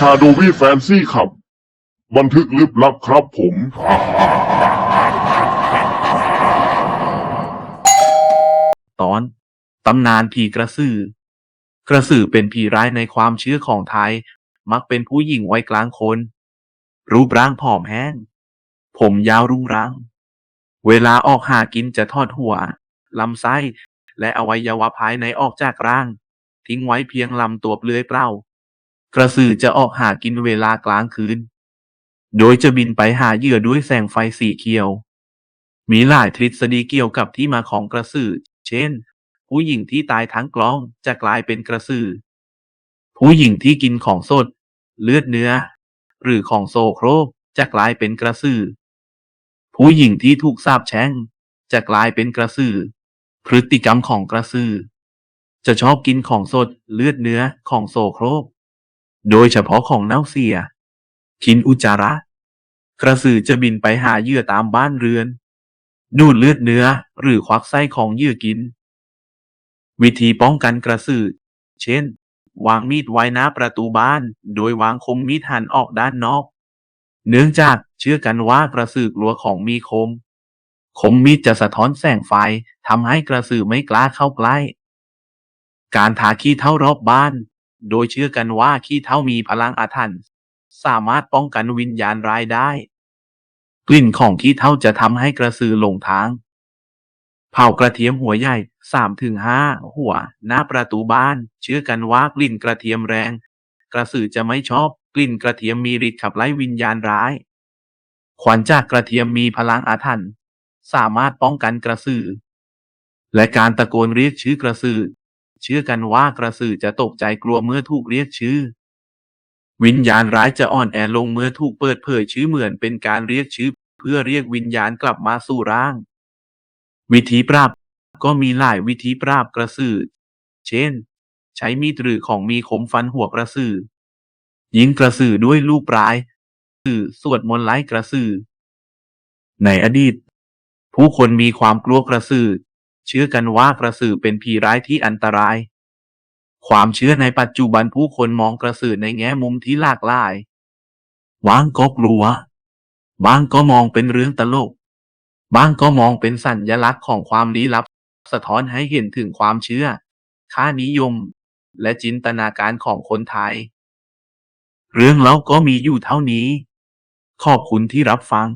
ชาโดวี่แฟนซี่ขับ บันทึกลึกลับครับผม ตอน ตำนานผีกระสือ กระสือเป็นผีร้ายในความเชื่อของไทย มักเป็นผู้หญิงวัยกลางคน รูปร่างผอมแห้ง ผมยาวรุงรัง เวลาออกหากินจะทอดหัว ลำไส้ และอวัยวะภายในออกจากร่าง ทิ้งไว้เพียงลำตัวเปลือยเปล่า กระสือจะออกหากินเวลากลางคืน โดยจะบินไปหาเหยื่อด้วยแสงไฟสีเขียว มีหลายทฤษฎีเกี่ยวกับที่มาของกระสือ เช่น ผู้หญิงที่ตายทั้งกลองจะกลายเป็นกระสือ ผู้หญิงที่กินของสด เลือดเนื้อ หรือของโซโครกจะกลายเป็นกระสือ ผู้หญิงที่ถูกสาปแช่งจะกลายเป็นกระสือ พฤติกรรมของกระสือ จะชอบกินของสดเลือดเนื้อของโซโครก โดยเฉพาะของเน่าเสียกินอุจจาระ กระสือจะบินไปหาเหยื่อตามบ้านเรือน ดูดเลือดเนื้อหรือควักไส้ของเหยื่อกิน วิธีป้องกันกระสือ เช่น วางมีดไว้หน้าประตูบ้าน โดยวางคมมีดหันออกด้านนอก เนื่องจากเชื่อกันว่ากระสือกลัวของมีคม คมมีดจะสะท้อนแสงไฟทำให้กระสือไม่กล้าเข้าใกล้ การทาขี้เท่ารอบบ้าน โดยเชื่อกันว่าขี้เท่ามีพลังอาถรรพ์สามารถป้องกันวิญญาณร้ายได้ กลิ่นของขี้เท่าจะทำให้กระสือหลงทาง เผากระเทียมหัวใหญ่สามถึงห้าหัว หน้าประตูบ้าน เชื่อกันว่ากลิ่นกระเทียมแรง กระสือจะไม่ชอบกลิ่นกระเทียมมีฤทธิ์ขับไล่วิญญาณร้ายขวัญจากกระเทียมมีพลังอาถรรพ์สามารถป้องกันกระสือ และการตะโกนเรียกชื่อกระสือ เชื่อกันว่ากระสือจะตกใจกลัวเมื่อถูกเรียกชื่อ วิญญาณร้ายจะอ่อนแอลงเมื่อถูกเปิดเผยชื่อเหมือนเป็นการเรียกชื่อ เพื่อเรียกวิญญาณกลับมาสู่ร่าง วิธีปราบ ก็มีหลายวิธีปราบกระสือ เช่น ใช้มีดหรือของมีคมฟันหัวกระสือยิงกระสือด้วยลูกปลายสือสวดมนต์ไล่กระสือ ในอดีต ผู้คนมีความกลัวกระสือ เชื่อกันว่ากระสือเป็นผีร้ายที่อันตราย ความเชื่อในปัจจุบันผู้คนมองกระสือในแง่มุมที่หลากหลายบางก็กลัวบางก็มองเป็นเรื่องตลกบางก็มองเป็นสัญลักษณ์ของความลี้ลับ สะท้อนให้เห็นถึงความเชื่อ ค่านิยม และจินตนาการของคนไทย เรื่องเล่าก็มีอยู่เท่านี้ ขอบคุณที่รับฟัง